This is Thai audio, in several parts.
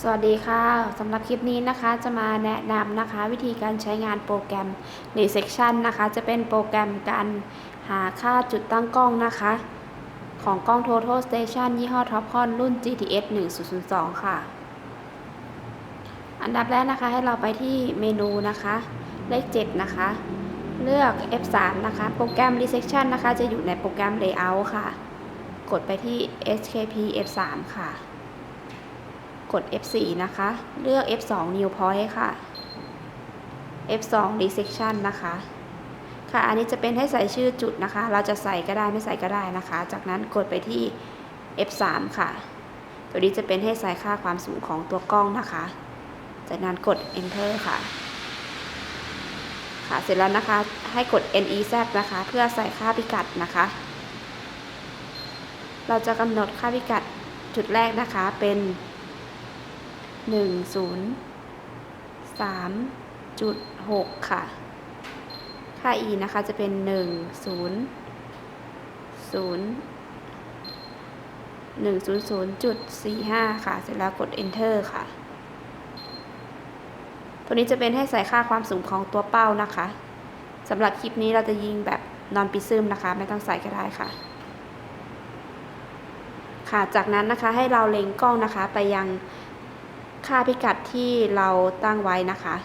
สวัสดีค่ะสำหรับคลิปนี้นะคะจะมาแนะนำนะคะ วิธีการใช้งานโปรแกรม Resection นะคะ จะเป็นโปรแกรมการหาค่าจุดตั้งกล้องนะคะ ของกล้อง Total Station ยี่ห้อ Topcon รุ่น GTS 1002 ค่ะ อันดับแรกนะคะให้เราไปที่เมนูนะคะ เลข 7 นะคะ เลือก F3 นะคะ โปรแกรม Resection นะคะ จะอยู่ในโปรแกรม Layout ค่ะ กดไปที่ SKP F3 ค่ะ กด F4 นะคะ เลือก F2 New Point ค่ะ F2 Resection นะคะ ค่ะ อันนี้จะเป็นให้ใส่ชื่อจุดนะคะ เราจะใส่ก็ได้ไม่ใส่ก็ได้นะคะ จากนั้นกดไปที่ F3 ค่ะ ตัวนี้จะเป็นให้ใส่ค่าความสูงของตัวกล้องนะคะ จากนั้นกด Enter ค่ะ ค่ะ เสร็จแล้วนะคะ ให้กด NEZ นะคะ เพื่อใส่ค่าพิกัดนะคะ เราจะกำหนดค่าพิกัดจุดแรกนะคะเป็น หนึ่งศูนย์สามจุดหกค่ะ ค่า e นะคะจะเป็นหนึ่งศูนย์ศูนย์หนึ่งศูนย์ศูนย์จุดสี่ห้าค่ะ เสร็จแล้วกด enter ค่ะ ตัวนี้จะเป็นให้ใส่ค่าความสูงของตัวเป้านะคะ สำหรับคลิปนี้เราจะยิงแบบนอนปิซึมนะคะ ไม่ต้องใส่ก็ได้ค่ะ ค่ะ จากนั้นนะคะให้เราเล็งกล้องนะคะไปยัง ค่าพิกัดที่เราตั้งไว้นะคะ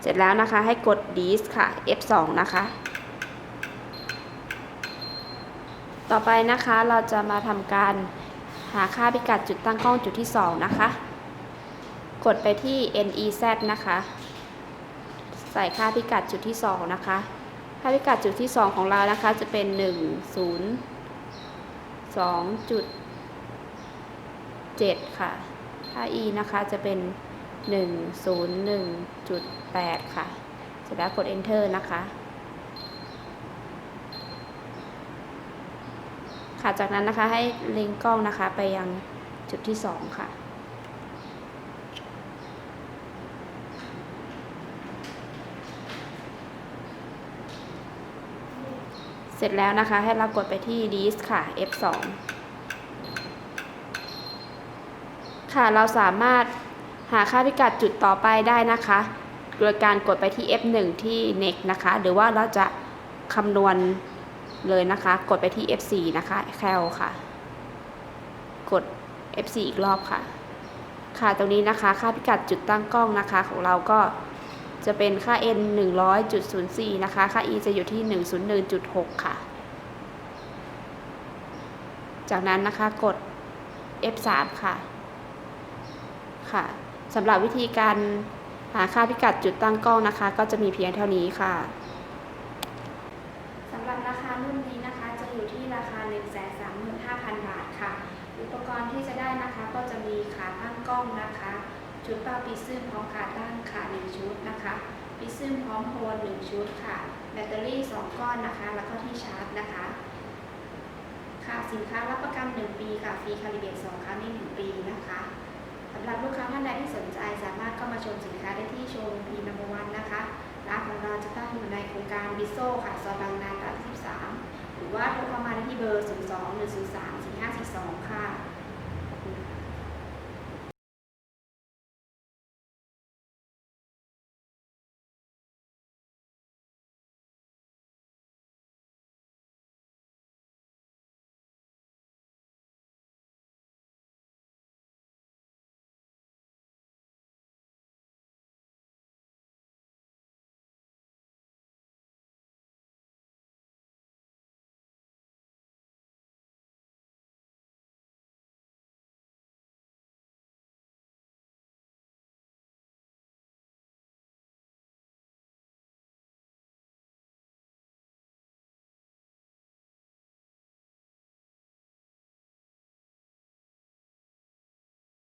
เสร็จแล้วนะคะให้กด dis ค่ะ F2 นะคะ ต่อไปนะคะเราจะมาทำการหาค่าพิกัดจุดตั้งกล้องจุดที่ 2 นะคะ กดไปที่ NEZ นะคะ ใส่ค่าพิกัดจุดที่ 2 นะคะ ค่าพิกัดจุดที่ 2 ของเรานะคะจะเป็น 1 0 2จุด7ค่ะ ค่า e นะคะจะเป็น 101.8 ค่ะ เสร็จแล้วกด enter นะคะ ค่ะ จากนั้นนะคะให้เล็งกล้องนะคะไปยังจุดที่ 2 ค่ะเสร็จแล้วนะคะให้เรากดไปที่ list ค่ะ F2 ค่ะเราสามารถหาค่าพิกัดจุดต่อไปได้นะคะ โดยการกดไปที่ F1 ที่ next นะคะ หรือว่าเราจะคำนวณ เลยนะคะ กดไปที่ F4 นะคะ cal ค่ะ กด F4 อีกรอบค่ะ ค่ะตรงนี้นะคะ ค่าพิกัดจุดตั้งกล้องนะคะ ของเราก็จะเป็นค่า n 100.04 นะคะ ค่า e จะอยู่ที่ 101.6 ค่ะ จากนั้นนะคะกด F3 ค่ะ ค่ะสำหรับวิธีการหาค่าพิกัดจุดตั้งกล้องนะคะ ก็จะมีเพียงเท่านี้ค่ะำหรับราคารุ่นนี้นะคะจะอยู่ที่ราคา 135,000 บาทค่ะ อุปกรณ์ที่จะได้นะคะก็จะมีขาตั้งกล้องนะคะ ชุดเป้าปิซึมพร้อมขาตั้งค่ะ1ชุดนะคะปิซึมพร้อมโฮล1ชุดค่ะ แบตเตอรี่ 2 ก้อนนะคะ แล้วก็ที่ชาร์จนะคะ ค่ะสินค้ารับประกัน 1 ปีค่ะฟรีคาลิเบต2ครั้งใน 1 ปีนะคะสำหรับลูกค้าท่านใดที่สนใจสามารถเข้ามาชมสินค้าได้ที่โชว์รูมพีนัมเบอร์วันนะคะร้านของเราจะตั้งอยู่ในโครงการบิโซค่ะซอยบางนาตรา13 หรือ ว่าโทรเข้ามาได้ที่เบอร์ 02 103 4542 ค่ะ